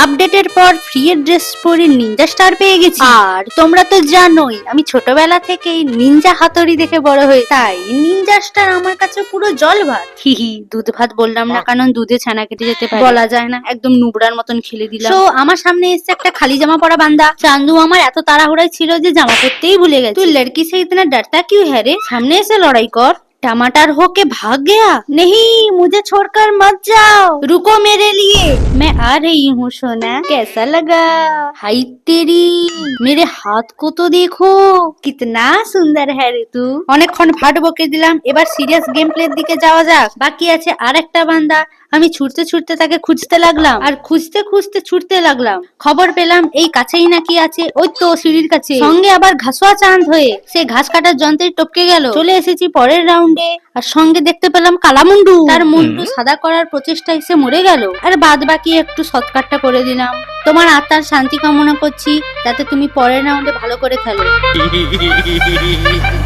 আপডেটের পর free dress পরে নিনজা স্টার পেয়ে গেছি। আর তোমরা তো জানোই আমি ছোটবেলা থেকেই নিনজা হাতড়ি দেখে বড় হয়ে তাই নিনজা স্টার আমার কাছে পুরো জল ভাত হি হি দুধ ভাত বললাম না কারণ দুধে ছানা কেটে যেতে পারে। বলা যায় না। একদম নুবড়ার মতন খেলে দিলাম। তো আমার সামনে এসে একটা খালি জামা পরা বান্দা। চান্দু আমার এত তাড়াহুড়াই ছিল যে জামা পরতেই ভুলে গেছে। তুই লড়কি সেই ইতনা ডরতা কিউ হ্যারে সামনে এসে লড়াই কর। कर टमाटर होके भाग गया नहीं मुझे छोड़कर मत जाओ रुको मेरे लिए मैं आ रही हूँ सोना कैसा लगा हाय तेरी मेरे हाथ को तो देखो कितना সুন্দর है রে তু অনেকক্ষণ ভাট বকে দিলাম এবার সিরিয়াস গেম প্লের দিকে যাওয়া যাক বাকি আছে আর একটা বান্দা আমি ছুটতে ছুটতে তাকে খুঁজতে লাগলাম আর খুঁজতে খুঁজতে ছুটতে লাগলাম খবর পেলাম এই কাছেই নাকি আছে ওই তো সিঁড়ির কাছে সঙ্গে আবার ঘাসোয়া চাঁদ হয়ে সে ঘাস কাটার যন্ত্রে টপকে গেল চলে এসেছি পরের রাউন্ডে আর সঙ্গে দেখতে পেলাম কালামুন্ডু। তার মুন্ডু সাদা করার প্রচেষ্টা এসে মরে গেল। আর বাদ বাকি একটু সৎকারটা করে দিলাম। তোমার আত্মার শান্তি কামনা করছি যাতে তুমি পরের রাউন্ডে ভালো করে খেলো।